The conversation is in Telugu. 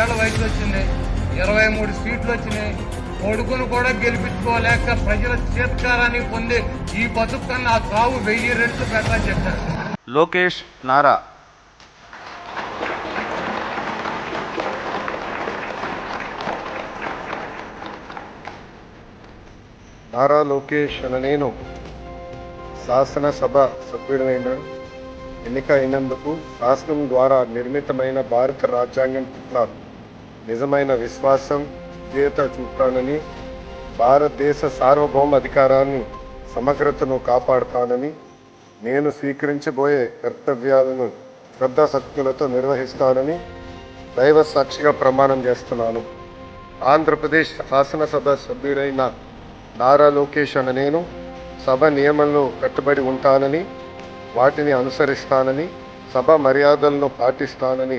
ఏళ్ళ వయసు వచ్చింది. ఇరవై మూడు సీట్లు వచ్చినాయి. కొడుకును కూడా గెలిపించుకోలేక ప్రజల చేత్కారాన్ని పొంది ఈ బతుకు కన్నా ఆ కావు వెయ్యి రెట్లు పెట్టని చెప్పారు. లోకేష్ నారా. నారా లోకేష్ అన నేను శాసనసభ సభ్యుడైన ఎన్నిక అయినందుకు శాసనం ద్వారా నిర్మితమైన భారత రాజ్యాంగం పట్ల నిజమైన విశ్వాసం చేత చూపుతానని భారతదేశ సార్వభౌమ అధికారాన్ని సమగ్రతను కాపాడుతానని నేను స్వీకరించబోయే కర్తవ్యాలను శ్రద్ధాశక్తులతో నిర్వహిస్తానని దైవ సాక్షిగా ప్రమాణం చేస్తున్నాను. ఆంధ్రప్రదేశ్ శాసనసభ సభ్యుడైన నారా లోకేష్ అన్న నేను సభ నియమంలో కట్టుబడి ఉంటానని వాటిని అనుసరిస్తానని సభ మర్యాదలను పాటిస్తానని